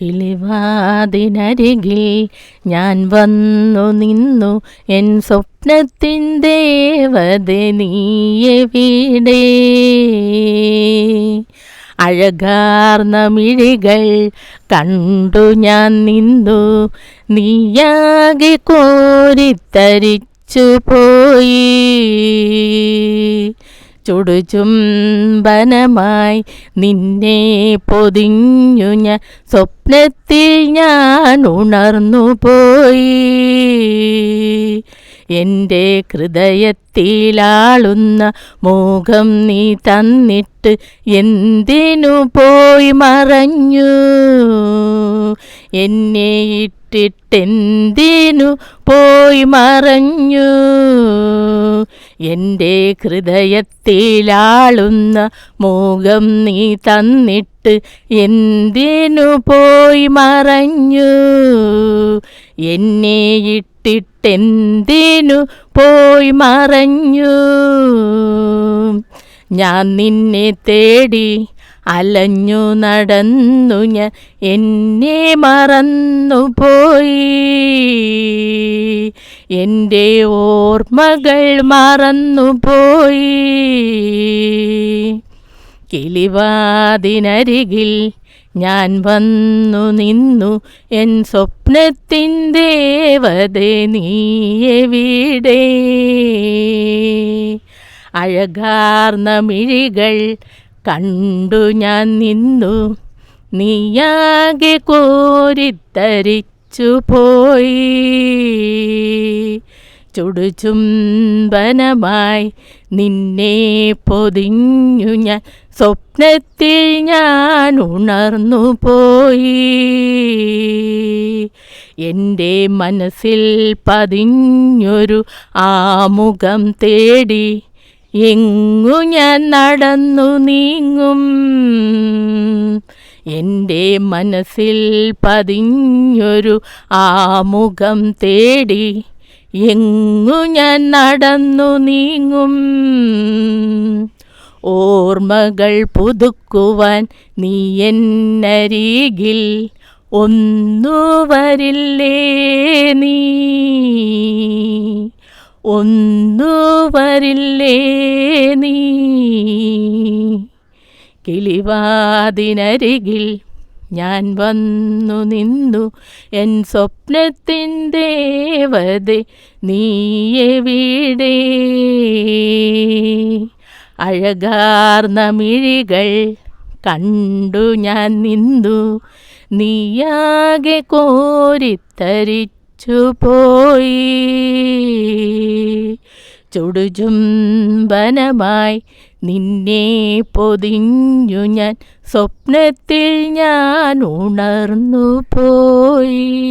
കിളിവാതിനരികിൽ ഞാൻ വന്നു നിന്നു. എൻ സ്വപ്നത്തിൻ ദേവത നീയവിടെ അഴകാർന്ന മിഴികൾ കണ്ടു ഞാൻ നിന്നു. നീയാകെ കോരിത്തരിച്ചു പോയി ചുടുചുംബനമായി നിന്നെ പൊതിഞ്ഞു ഞാൻ സ്വപ്നത്തിൽ ഞാൻ ഉണർന്നു പോയി. എന്റെ ഹൃദയത്തിലാളുന്ന മോഹം നീ തന്നിട്ട് എന്തിനു പോയി മറഞ്ഞു? എന്നെ ഇട്ടിട്ടെന്തിനു പോയി മറഞ്ഞു? എന്റെ ഹൃദയത്തിലാളുന്ന മോഹം നീ തന്നിട്ട് എന്തിനു പോയി മറഞ്ഞു? എന്നെ ഇട്ടിട്ടെന്തിനു പോയി മറഞ്ഞു? ഞാൻ നിന്നെ തേടി അലഞ്ഞു നടന്നു ഞാൻ എന്നെ മറന്നു പോയി എന്റെ ഓർമ്മകൾ മറന്നു പോയി കിളിവാതിനരികിൽ ഞാൻ വന്നു നിന്നു. എൻ സ്വപ്നത്തിൻ ദേവത നീയെവിടെ അഴകാർന്ന മിഴികൾ കണ്ടു ഞാൻ നിന്നു. നീയാകെ കോരിത്തരിച്ചു പോയി. ചുടുചുംബനമായി നിന്നെ പൊതിഞ്ഞു ഞാൻ. സ്വപ്നത്തിൽ ഞാൻ ഉണർന്നു പോയി. എന്റെ മനസ്സിൽ പതിഞ്ഞൊരു ആമുഖം തേടി എങ്ങു ഞാൻ നടന്നു നീങ്ങും? എന്റെ മനസ്സിൽ പതിഞ്ഞൊരു ആമുഖം തേടി എങ്ങു ഞാൻ നടന്നു നീങ്ങും? ഓർമ്മകൾ പുതുക്കുവാൻ നീ എന്നരികിൽ ഒന്നു വരില്ലേ നീ? ഒന്നു വരില്ലേ നീ? കിളിവാതിനരികിൽ ഞാൻ വന്നു നിന്നു. എൻ സ്വപ്നത്തിൻ ദേവത നീയെവിടെ അഴകാർന്ന മിഴികൾ കണ്ടു ഞാൻ നിന്നു. നീയാകെ കോരിത്തരിച്ചു പോയി. ചുടുചുംബനമായി നിന്നെ പൊതിഞ്ഞു ഞാൻ സ്വപ്നത്തിൽ ഞാൻ ഉണർന്നു പോയി